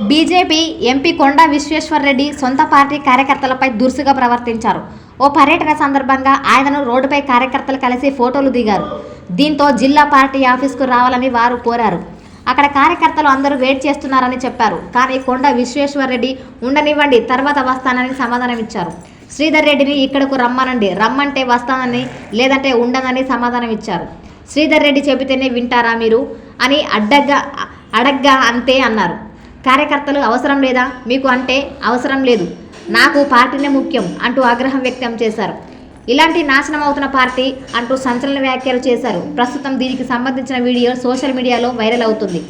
BJP MP కొండా విశ్వేశ్వర్రెడ్డి సొంత party కార్యకర్తలపై దురుసుగా ప్రవర్తించారు. ఓ పర్యటన సందర్భంగా ఆయనను రోడ్డుపై కార్యకర్తలు కలిసి ఫోటోలు దిగారు. దీంతో జిల్లా పార్టీ ఆఫీస్కు రావాలని వారు కోరారు. అక్కడ కార్యకర్తలు అందరూ వెయిట్ చేస్తున్నారని చెప్పారు. కానీ కొండ విశ్వేశ్వర్రెడ్డి ఉండనివ్వండి తర్వాత వస్తానని సమాధానం ఇచ్చారు. శ్రీధర్ రెడ్డిని ఇక్కడకు రమ్మనండి రమ్మంటే వస్తానని లేదంటే ఉండనని సమాధానం ఇచ్చారు. శ్రీధర్ రెడ్డి చెబితేనే వింటారా మీరు? అని అడ్డగ్గా అడగ్గా అంతే అన్నారు. కార్యకర్తలు అవసరం లేదా? మీకు అంటే అవసరం లేదు. నాకు పార్టీనే ముఖ్యం అంటూ ఆగ్రహం వ్యక్తం చేశారు. ఇలాంటి నాశనం అవుతున్న పార్టీ అంటూ సంచలన వ్యాఖ్యలు చేశారు. ప్రస్తుతం దీనికి సంబంధించిన వీడియో సోషల్ మీడియాలో వైరల్ అవుతుంది.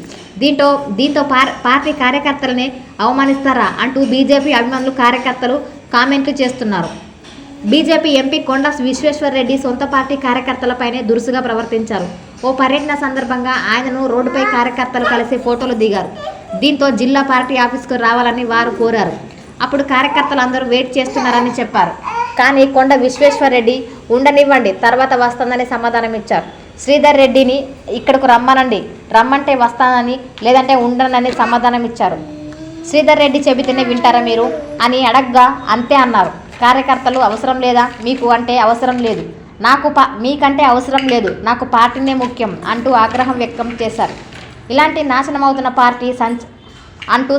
దీంతో దీంతో పార్ పార్టీ కార్యకర్తలనే అవమానిస్తారా అంటూ బీజేపీ అభిమానులు కార్యకర్తలు కామెంట్లు చేస్తున్నారు. బీజేపీ ఎంపీ కొండ విశ్వేశ్వర్రెడ్డి సొంత పార్టీ కార్యకర్తలపైనే దురుసుగా ప్రవర్తించారు. ఓ పర్యటన సందర్భంగా ఆయనను రోడ్డుపై కార్యకర్తలు కలిసి ఫోటోలు దిగారు. దీంతో జిల్లా పార్టీ ఆఫీస్కు రావాలని వారు కోరారు. అప్పుడు కార్యకర్తలు అందరూ వెయిట్ చేస్తున్నారని చెప్పారు. కానీ కొండ విశ్వేశ్వరరెడ్డి ఉండనివ్వండి తర్వాత వస్తుందని సమాధానం ఇచ్చారు. శ్రీధర్ రెడ్డిని ఇక్కడకు రమ్మనండి రమ్మంటే వస్తానని లేదంటే ఉండనని సమాధానం ఇచ్చారు. శ్రీధర్ రెడ్డి చెబితేనే వింటారా మీరు? అని అడగ్గా అంతే అన్నారు. కార్యకర్తలు అవసరం లేదా? మీకు అంటే అవసరం లేదు. నాకు పా మీకంటే అవసరం లేదు. నాకు పార్టీనే ముఖ్యం అంటూ ఆగ్రహం వ్యక్తం చేశారు. ఇలాంటి నాశనం అవుతున్న పార్టీ సంచ అంటూ